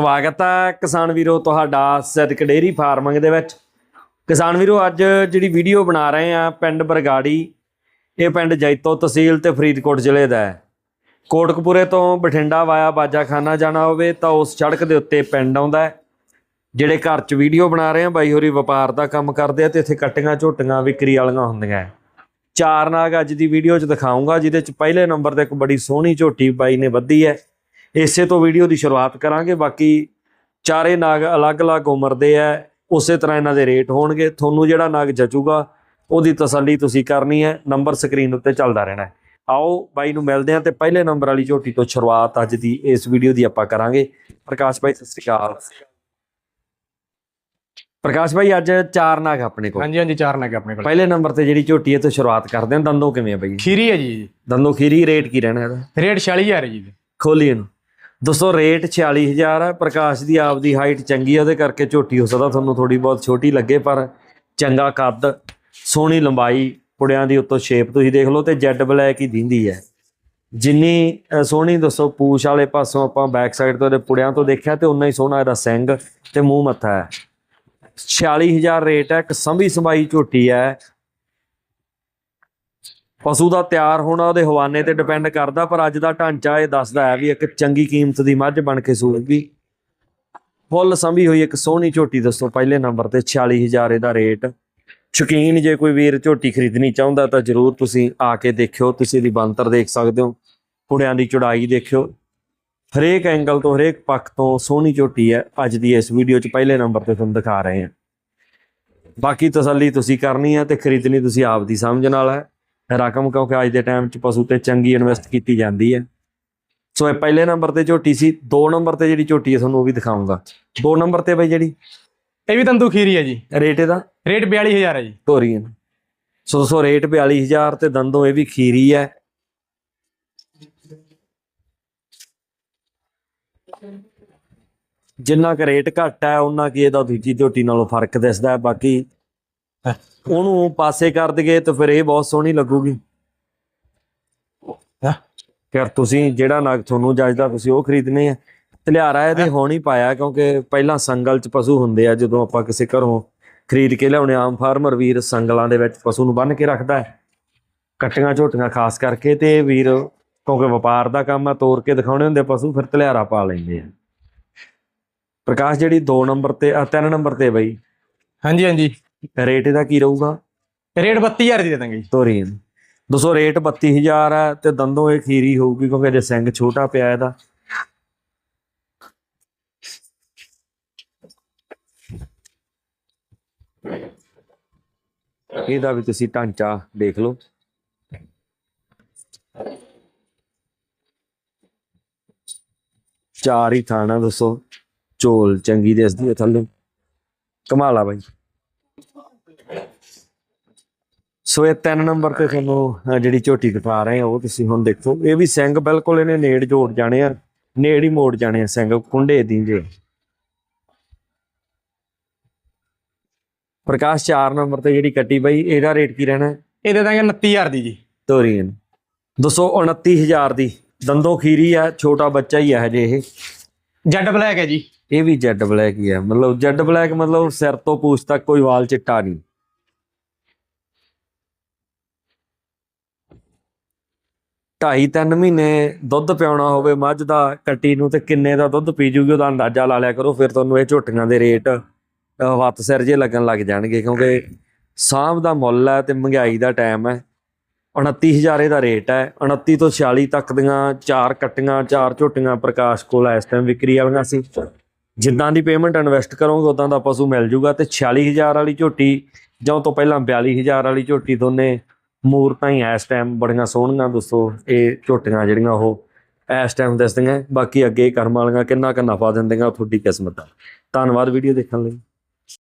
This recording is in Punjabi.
ਸਵਾਗਤ ਹੈ ਕਿਸਾਨ ਵੀਰੋ ਤੁਹਾਡਾ ਸਦਕ ਡੇਰੀ ਫਾਰਮਿੰਗ ਦੇ ਵਿੱਚ। ਕਿਸਾਨ ਵੀਰੋ, ਅੱਜ ਜਿਹੜੀ ਵੀਡੀਓ ਬਣਾ ਰਹੇ ਆ ਪਿੰਡ ਬਰਗਾੜੀ, ਇਹ ਪਿੰਡ ਜੈਤੋ ਤਹਿਸੀਲ ਤੇ ਫਰੀਦਕੋਟ ਜ਼ਿਲ੍ਹੇ ਦਾ ਹੈ। ਕੋਟਕਪੂਰੇ ਤੋਂ ਬਠਿੰਡਾ ਵਾਇਆ ਬਾਜਾਖਾਨਾ ਜਾਣਾ ਹੋਵੇ ਤਾਂ ਉਸ ਸੜਕ ਦੇ ਉੱਤੇ ਪਿੰਡ ਆਉਂਦਾ ਹੈ, ਜਿਹੜੇ ਘਰ 'ਚ ਵੀਡੀਓ ਬਣਾ ਰਹੇ ਆ, ਬਾਈ ਹੋਰੀ ਵਪਾਰ ਦਾ ਕੰਮ ਕਰਦੇ ਆ ਤੇ ਇੱਥੇ ਕਟੀਆਂ ਝੋਟੀਆਂ ਵਿਕਰੀ ਵਾਲੀਆਂ ਹੁੰਦੀਆਂ ਹੈ। ਚਾਰ ਨਾਗ ਅੱਜ ਦੀ ਵੀਡੀਓ 'ਚ ਦਿਖਾਉਂਗਾ ਜਿਹਦੇ 'ਚ ਪਹਿਲੇ ਨੰਬਰ ਤੇ ਇੱਕ ਬੜੀ ਸੋਹਣੀ ਝੋਟੀ ਬਾਈ ਨੇ ਵੱਧੀ ਹੈ। ਇਸੇ ਤੋਂ ਵੀਡੀਓ ਦੀ ਸ਼ੁਰੂਆਤ ਕਰਾਂਗੇ। ਬਾਕੀ ਚਾਰੇ ਨਾਗ ਅਲੱਗ-ਅਲੱਗ ਉਮਰ ਦੇ ਆ ਉਸੇ ਤਰ੍ਹਾਂ ਇਹਨਾਂ ਦੇ ਰੇਟ ਹੋਣਗੇ। ਤੁਹਾਨੂੰ ਜਿਹੜਾ ਨਾਗ ਜਚੂਗਾ ਉਹਦੀ ਤਸੱਲੀ ਤੁਸੀਂ ਕਰਨੀ ਹੈ ਨੰਬਰ ਸਕਰੀਨ ਉੱਤੇ ਚੱਲਦਾ ਰਹਿਣਾ ਹੈ ਆਓ ਬਾਈ ਨੂੰ ਮਿਲਦੇ ਹਾਂ ਤੇ ਪਹਿਲੇ ਨੰਬਰ ਵਾਲੀ ਝੋਟੀ ਤੋਂ ਸ਼ੁਰੂਆਤ ਅੱਜ ਦੀ ਇਸ ਵੀਡੀਓ ਦੀ ਆਪਾਂ ਕਰਾਂਗੇ। ਪ੍ਰਕਾਸ਼ ਭਾਈ ਸਤਿ ਸ਼੍ਰੀ ਅਕਾਲ। ਪ੍ਰਕਾਸ਼ ਭਾਈ ਅੱਜ ਚਾਰ ਨਾਗ ਆਪਣੇ ਕੋਲ। ਹਾਂਜੀ ਹਾਂਜੀ ਚਾਰ ਨਗ ਆਪਣੇ ਕੋਲ। ਪਹਿਲੇ ਨੰਬਰ ਤੇ ਜਿਹੜੀ ਝੋਟੀ ਹੈ ਤੋਂ ਸ਼ੁਰੂਆਤ ਕਰਦੇ ਹਾਂ ਦੰਦੋਂ ਕਿਵੇਂ ਆ ਬਈ? ਖੀਰੀ ਹੈ ਜੀ। ਦੰਦੋਂ ਖੀਰੀ ਰੇਟ ਕੀ ਰਹਿਣਾ ਇਹਦਾ? ਰੇਟ 46000 ਹੈ ਜੀ। ਖੋਲੀ ਇਹਨੂੰ। ਦੋਸਤੋ ਰੇਟ 46000 ਹੈ ਪ੍ਰਕਾਸ਼ ਦੀ ਆਪ ਦੀ ਹਾਈਟ ਚੰਗੀ ਹੈ ਉਹਦੇ ਕਰਕੇ ਝੋਟੀ ਹੋ ਸਕਦਾ, ਤੁਹਾਨੂੰ ਥੋੜੀ ਬਹੁਤ ਛੋਟੀ ਲੱਗੇ, ਪਰ ਚੰਗਾ ਕੱਦ, ਸੋਹਣੀ ਲੰਬਾਈ, ਪੁੜਿਆਂ ਦੀ ਉੱਤੋਂ ਸ਼ੇਪ ਤੁਸੀਂ ਦੇਖ ਲਓ, ਤੇ ਜੈਡ ਬਲੈਕ ਹੀ ਦਿੰਦੀ ਹੈ। ਜਿੰਨੀ ਸੋਹਣੀ ਦੱਸੋ, ਪੂਛ ਵਾਲੇ ਪਾਸੋਂ ਆਪਾਂ ਬੈਕ ਸਾਈਡ ਤੋਂ ਇਹਦੇ ਪੁੜਿਆਂ ਤੋਂ ਦੇਖਿਆ, ਤੇ ਉਨਾ ਹੀ ਸੋਹਣਾ ਇਹਦਾ ਸਿੰਘ ਤੇ ਮੂੰਹ ਮੱਥਾ ਹੈ। 46000 ਰੇਟ ਹੈ, ਇੱਕ ਸੰਭੀ ਸੰਭਾਈ ਝੋਟੀ ਹੈ ਪਸ਼ੂ ਦਾ ਤਿਆਰ ਹੋਣਾ ਉਹਦੇ ਹਵਾਨੇ ਤੇ ਡਿਪੈਂਡ ਕਰਦਾ, ਪਰ ਅੱਜ ਦਾ ਢਾਂਚਾ ਇਹ ਦੱਸਦਾ ਹੈ ਵੀ ਇੱਕ ਚੰਗੀ ਕੀਮਤ ਦੀ ਮੱਝ ਬਣ ਕੇ ਸੂਏਗੀ ਫੁੱਲ ਸੰਭੀ ਹੋਈ ਇੱਕ ਸੋਹਣੀ ਝੋਟੀ ਦੱਸੋ, ਪਹਿਲੇ ਨੰਬਰ ਤੇ 46000 ਇਹਦਾ ਰੇਟ। ਸ਼ੌਕੀਨ ਜੇ ਕੋਈ ਵੀਰ ਝੋਟੀ ਖਰੀਦਣੀ ਚਾਹੁੰਦਾ ਤਾਂ ਜਰੂਰ ਤੁਸੀਂ ਆ ਕੇ ਦੇਖਿਓ, ਤੁਸੀਂ ਦੀ ਬੰਤਰ ਦੇਖ ਸਕਦੇ ਹੋ ਕੁੜਿਆਂ ਦੀ ਚੌੜਾਈ ਦੇਖਿਓ। ਹਰੇਕ ਐਂਗਲ ਤੋਂ, ਹਰੇਕ ਪੱਖ ਤੋਂ ਸੋਹਣੀ ਝੋਟੀ ਹੈ, ਅੱਜ ਦੀ ਇਸ ਵੀਡੀਓ 'ਚ ਪਹਿਲੇ ਨੰਬਰ ਤੇ ਤੁਹਾਨੂੰ ਦਿਖਾ ਰਹੇ ਹਾਂ। ਬਾਕੀ ਤਸੱਲੀ ਤੁਸੀਂ ਕਰਨੀ ਹੈ ਤੇ ਖਰੀਦਣੀ ਤੁਸੀਂ ਆਪ ਦੀ ਸਮਝ ਨਾਲ ਹੈ। ਰਕਮ ਕਿਉਂਕਿ ਅੱਜ ਦੇ ਟਾਈਮ 'ਚ ਪਸ਼ੂ ਤੇ ਚੰਗੀ ਇਨਵੈਸਟ ਕੀਤੀ ਜਾਂਦੀ ਹੈ। ਸੋ ਇਹ ਪਹਿਲੇ ਨੰਬਰ ਤੇ ਝੋਟੀ ਸੀ ਦੋ ਨੰਬਰ ਤੇ ਜਿਹੜੀ ਝੋਟੀ ਹੈ ਤੁਹਾਨੂੰ ਉਹ ਵੀ ਦਿਖਾਉਂਗਾ। ਦੋ ਨੰਬਰ ਤੇ ਬਈ ਜਿਹੜੀ। ਇਹ ਵੀ ਤੰਦੂ ਖੀਰੀ ਹੈ ਜੀ। ਰੇਟ ਇਹਦਾ? ਰੇਟ 42000 ਹੈ ਜੀ। ਤੋਰੀਨ ਸੋ ਸੋ ਰੇਟ 42000 ਤੇ ਦੰਦੋਂ ਇਹ ਵੀ ਖੀਰੀ ਹੈ। ਜਿੰਨਾ ਕੁ ਰੇਟ ਘੱਟ ਹੈ ਉਹਨਾਂ ਕੀ ਇਹਦਾ ਦੂਜੀ ਝੋਟੀ ਨਾਲੋਂ ਫ਼ਰਕ ਦਿਸਦਾ ਹੈ। ਬਾਕੀ ਉਹਨੂੰ ਪਾਸੇ ਕਰ ਦਈਏ ਤਾਂ ਫਿਰ ਇਹ ਬਹੁਤ ਸੋਹਣੀ ਲੱਗੂਗੀ। ਹੈਂ? ਫਿਰ ਤੁਸੀਂ ਜਿਹੜਾ ਨਗ ਤੁਹਾਨੂੰ ਜੱਜਦਾ ਤੁਸੀਂ ਉਹ ਖਰੀਦਨੇ ਆ। ਤਲਿਆਰਾ ਇਹਦੇ ਹੁਣ ਹੀ ਪਾਇਆ ਕਿਉਂਕਿ ਪਹਿਲਾਂ ਸੰਗਲ ਚ ਪਸ਼ੂ ਹੁੰਦੇ ਆ ਜਦੋਂ ਆਪਾਂ ਕਿਸੇ ਘਰੋਂ ਖਰੀਦ ਕੇ ਲਿਆਉਣੇ ਆਮ ਫਾਰਮਰ ਵੀਰ ਸੰਗਲਾਂ ਦੇ ਵਿੱਚ ਪਸ਼ੂ ਨੂੰ ਬੰਨ ਕੇ ਰੱਖਦਾ ਹੈ। ਕੱਟੀਆਂ ਝੋਟੀਆਂ ਖਾਸ ਕਰਕੇ ਤੇ ਵੀਰ ਕਿਉਂਕਿ ਵਪਾਰ ਦਾ ਕੰਮ ਆ ਤੋਰ ਕੇ ਦਿਖਾਉਣੇ ਹੁੰਦੇ ਪਸ਼ੂ ਫਿਰ ਤਲਿਆਰਾ ਪਾ ਲੈਂਦੇ ਆ। ਪ੍ਰਕਾਸ਼ ਜਿਹੜੀ 2 ਨੰਬਰ ਤੇ ਆ 3 ਨੰਬਰ ਤੇ ਬਈ। ਹਾਂਜੀ ਹਾਂਜੀ। ਰੇਟ ਇਹਦਾ ਕੀ ਰਹੂਗਾ? ਰੇਟ 32000 ਦੀ ਦੇ ਦਾਂਗੇ ਜੀ। ਤੋਰੀਨ 200 ਰੇਟ 32000 ਹੈ ਤੇ ਦੰਦੋਂ ਇਹ ਖੀਰੀ ਹੋਊਗੀ ਕਿਉਂਕਿ ਅਜੇ ਸਿੰਘ ਛੋਟਾ ਪਿਆ ਇਹਦਾ। ਇਹਦਾ ਵੀ ਤੁਸੀਂ ਢਾਂਚਾ ਦੇਖ ਲਓ। ਚਾਰ ਹੀ ਥਾਣਾ ਦੱਸੋ। ਝੋਲ ਚੰਗੀ ਦਿਸਦੀ ਹੈ ਥੱਲੇ। ਕਮਾਲਾ ਬਾਈ। ਸੋ ਇਹ ਤਿੰਨ ਨੰਬਰ ਤੇ ਤੁਹਾਨੂੰ ਜਿਹੜੀ ਝੋਟੀ ਦਿਖਾ ਰਹੇ ਆ ਉਹ ਤੁਸੀਂ ਹੁਣ ਦੇਖੋ। ਇਹ ਵੀ ਸਿੰਘ ਬਿਲਕੁਲ ਇਹਨੇ ਨੇੜ ਜੋੜ ਜਾਣੇ ਆ ਨੇੜ ਹੀ ਮੋੜ ਜਾਣੇ ਆ ਸਿੰਘ ਕੁੰਡੇ ਦੀ ਜੇ। ਪ੍ਰਕਾਸ਼ 4 ਨੰਬਰ ਤੇ ਜਿਹੜੀ ਕੱਟੀ ਬਈ ਇਹਦਾ ਰੇਟ ਕੀ ਰਹਿਣਾ? ਇਹ ਦੇ ਦਾਂਗੇ 29000 ਦੀ ਜੀ। ਤੋਰੀਨ 229000 ਦੀ। ਦੰਦੋ ਖੀਰੀ ਆ ਛੋਟਾ ਬੱਚਾ ਹੀ ਆ ਹਜੇ ਇਹ। ਜੈਡ ਬਲੈਕ ਹੈ ਜੀ। ਇਹ ਵੀ ਜੈਡ ਬਲੈਕ ਹੀ ਹੈ ਮਤਲਬ ਜੈਡ ਬਲੈਕ ਮਤਲਬ ਸਿਰ ਤੋਂ ਪੂਛ ਤੱਕ ਕੋਈ ਵਾਲ ਚਿੱਟਾ ਨਹੀਂ। ਢਾਈ ਤਿੰਨ ਮਹੀਨੇ ਦੁੱਧ ਪਿਆਉਣਾ ਹੋਵੇ, ਮੱਝ ਦਾ ਕੱਟੀ ਨੂੰ ਤੇ ਕਿੰਨੇ ਦਾ ਦੁੱਧ ਪੀ ਜੂਗੀ, ਉਹਦਾ ਅੰਦਾਜ਼ਾ ਲਾ ਲਿਆ ਕਰੋ, ਫਿਰ ਤੁਹਾਨੂੰ ਇਹ ਝੋਟੀਆਂ ਦੇ ਰੇਟ ਹੱਥ ਸਿਰ ਜੇ ਲੱਗਣ ਲੱਗ ਜਾਣਗੇ, ਕਿਉਂਕਿ ਸਾਂਭ ਦਾ ਮੁੱਲ ਹੈ ਤੇ ਮਹਿੰਗਾਈ ਦਾ ਟਾਈਮ ਹੈ। 29000 ਦਾ ਰੇਟ ਹੈ। 29 ਤੋਂ 46 ਤੱਕ ਦੀਆਂ ਚਾਰ ਕੱਟੀਆਂ, ਚਾਰ ਝੋਟੀਆਂ ਪ੍ਰਕਾਸ਼ ਕੋਲ ਇਸ ਟਾਈਮ ਵਿਕਰੀ ਵਾਲੀਆਂ ਸੀ। ਜਿੱਦਾਂ ਦੀ ਪੇਮੈਂਟ ਇਨਵੈਸਟ ਕਰੋਗੇ ਉਦਾਂ ਦਾ ਪਸ਼ੂ ਮਿਲ ਜੂਗਾ ਤੇ 46000 ਵਾਲੀ ਝੋਟੀ ਜਾਂ ਤੋਂ ਪਹਿਲਾਂ 42000 ਵਾਲੀ ਝੋਟੀ ਦੋਨੇ ਮੂਰਤਾਂ ਹੀ ਇਸ ਟਾਈਮ ਬੜੀਆਂ ਸੋਹਣੀਆਂ, ਦੋਸਤੋ, ਇਹ ਝੋਟੀਆਂ ਜਿਹੜੀਆਂ ਉਹ ਇਸ ਟਾਈਮ ਦੱਸਦੀਆਂ। ਬਾਕੀ ਅੱਗੇ ਕਰਮ ਵਾਲੀਆਂ ਕਿੰਨਾ ਕੁ ਨਫਾ ਦਿੰਦੀਆਂ ਉਹ ਤੁਹਾਡੀ ਕਿਸਮਤ ਦਾ। ਧੰਨਵਾਦ ਵੀਡੀਓ ਦੇਖਣ ਲਈ।